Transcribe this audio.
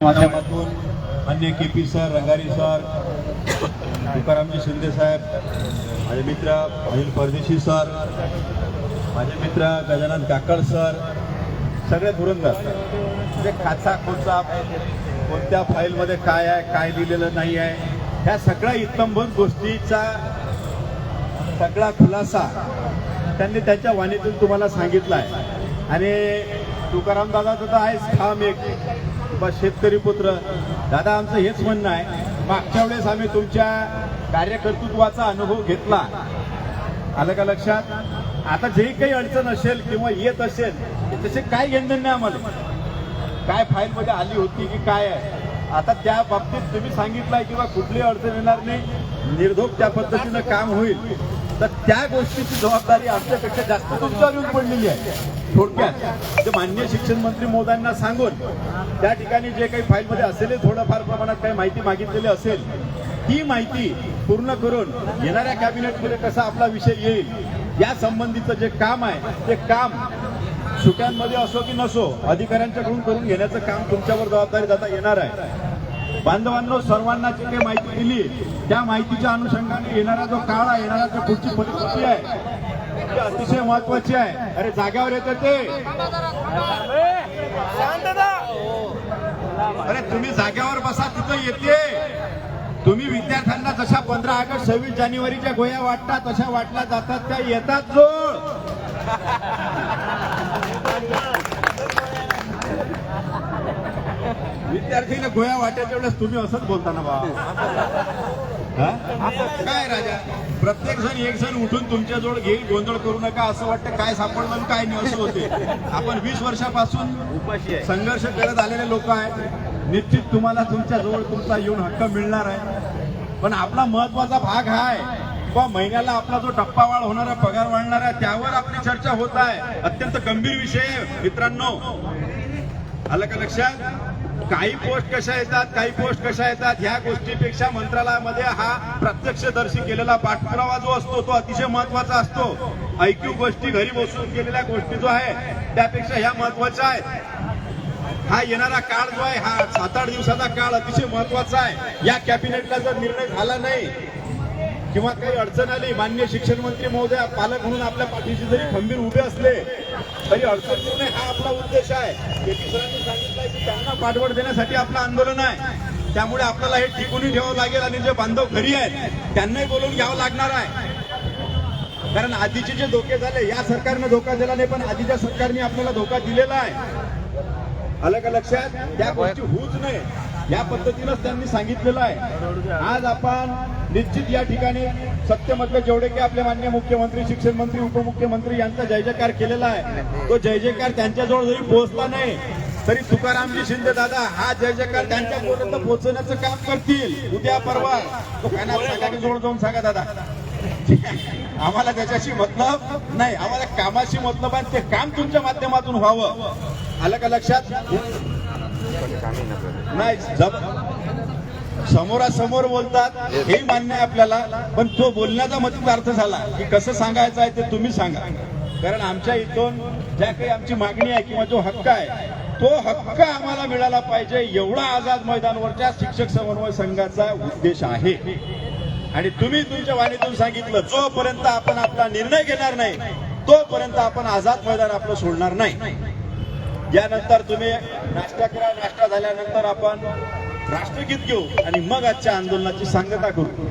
माध्यमातून अन्य K P sir Rangari sir तुकारामजी शिंदे साहेब माझे मित्र अनिल परदेशी सर माझे मित्र गजानन काकड सर सगळे धुरंदर म्हणजे खाचा खोचा कोणत्या फाईलमध्ये काय आहे काय लिहिलेलं नाही आहे ह्या सगळ्या इतंभूत गोष्टीचा सगळा खुलासा त्यांनी त्यांच्या वाणीतून तुम्हाला सांगितला आहे. आणि तुकाराम दादा तर आहेच ठाम एक. बस शेतकरी पुत्र. दादा आमचं हेच म्हणणं आहे. मागच्या वेळेस आम्ही तुमच्या कार्यकर्तृत्वाचा अनुभव घेतला. आलं का लक्षात? आता जे काही अडचण असेल किंवा येत असेल तसे काय घेणं नाही आम्हाला? काय फाईलमध्ये आली होती की काय आहे? आता त्या बाबतीत तुम्ही सांगितलंय किंवा कुठली अडचण येणार नाही. निर्धोक त्या पद्धतीनं काम होईल. तर त्या गोष्टीची जबाबदारी आमच्यापेक्षा जास्त तुमच्यावर येऊन पडलेली आहे. थोडक्यात ते मान्य शिक्षण मंत्री मोदांना सांगून त्या ठिकाणी जे काही फाईलमध्ये असेल थोडंफार प्रमाणात काही माहिती मागितलेली असेल ही माहिती पूर्ण करून येणाऱ्या कॅबिनेटमध्ये कसा आपला विषय येईल या संबंधीचं जे काम आहे ते काम सुट्यांमध्ये असो की नसो अधिकाऱ्यांच्याकडून करून घेण्याचं काम तुमच्यावर जबाबदारी जाता येणार आहे. बांधवांनो सर्वांना जी काही माहिती दिली त्या माहितीच्या अनुषंगाने येणारा जो काळ आहे येणारा जो पुढची परिस्थिती आहे ती अतिशय महत्वाची आहे. अरे जाग्यावर येते ते. अरे तुम्ही जाग्यावर बसा तिथं येते. तुम्ही विद्यार्थ्यांना जशा पंधरा ऑगस्ट सव्वीस जानेवारीच्या गोया वाटतात तशा वाटल्या जातात त्या येतात जोड विद्यार्थीला गोया वाटायच्या वेळेस तुम्ही असंच बोलता ना बाबा? काय राजा? प्रत्येक जण एक जण उठून तुमच्या जवळ घेईल गोंधळ करू नका असं वाटतं काय सापडलं काय नाही असं होते. आपण वीस वर्षापासून संघर्ष करत आलेले लोक आहे निश्चित तुम्हाला तुमच्या जवळ तुमचा येऊन हक्क मिळणार आहे. पण आपला महत्त्वाचा भाग हा आहे. किंवा महिन्याला आपला जो टप्पावाढ होणारा पगार वाढणार आहे त्यावर आपली चर्चा होत आहे. अत्यंत गंभीर विषय आहे मित्रांनो. आलं का लक्षात? काही पोस्ट कशा येतात काही पोस्ट कशा येतात ह्या गोष्टीपेक्षा मंत्रालयामध्ये हा प्रत्यक्षदर्शी केलेला पाठपुरावा जो असतो तो अतिशय महत्त्वाचा असतो. ऐक्यू गोष्टी घरी बसून केलेल्या गोष्टी जो आहे त्यापेक्षा ह्या महत्त्वाच्या आहेत हा येणारा काळ जो आहे हा सात आठ दिवसाचा काळ अतिशय महत्त्वाचा आहे. या कॅबिनेटला जर निर्णय झाला नाही किंवा काही अडचण आली मान्य शिक्षण मंत्री महोदय पालक म्हणून आपल्या पाठीशी जरी खंबीर उभे असले तरी अडचण देऊ नये हा आपला उद्देश आहे. सरांनी सांगितलंय की त्यांना पाठबळ देण्यासाठी आपलं आंदोलन आहे. त्यामुळे आपल्याला हे टिकूनही ठेवावं लागेल आणि जे बांधव घरी आहेत त्यांनाही बोलून घ्यावं लागणार आहे. कारण आधीचे जे धोके झाले या सरकारनं धोका दिला नाही पण आधीच्या सरकारने आपल्याला धोका दिलेला आहे. आलं का लक्षात? त्या गोष्टी होऊच नाही या पद्धतीनंच त्यांनी सांगितलेलं आहे. आज आपण निश्चित या ठिकाणी सत्यमधले जेवढे की आपले मान्य मुख्यमंत्री शिक्षण मंत्री उपमुख्यमंत्री यांचा जय जयकार केलेला आहे. तो जय जयकार त्यांच्याजवळ जरी पोहोचला नाही तरी तुकारामजी शिंदे दादा हा जय जयकार त्यांच्यापर्यंत पोहोचवण्याचं काम करतील. उद्या परवा. तो कानात सांगा जवळ जाऊन सांगा दादा. ठीक आहे. आम्हाला त्याच्याशी मतलब नाही आम्हाला कामाशी मतलब आहे ते काम तुमच्या माध्यमातून व्हावं. आलं का लक्षात? नाही समोरासमोर बोलतात हे मान्य आहे आपल्याला पण तो बोलण्याचा मतीचा अर्थ झाला की कसं सांगायचं आहे ते तुम्ही सांगा. कारण आमच्या इथून ज्या काही आमची मागणी आहे किंवा जो हक्क आहे तो हक्क आम्हाला मिळाला पाहिजे एवढा आझाद मैदानवरच्या शिक्षक समन्वय संघाचा उद्देश आहे. आणि तुम्ही तुमच्या वाणीतून सांगितलं जोपर्यंत आपण आपला निर्णय घेणार नाही तोपर्यंत आपण आझाद मैदान आपलं सोडणार नाही. यानंतर तुम्ही नाश्ता करा नाश्ता झाल्यानंतर आपण राष्ट्रगीत घेऊ आणि मग आजच्या आंदोलनाची सांगता करू.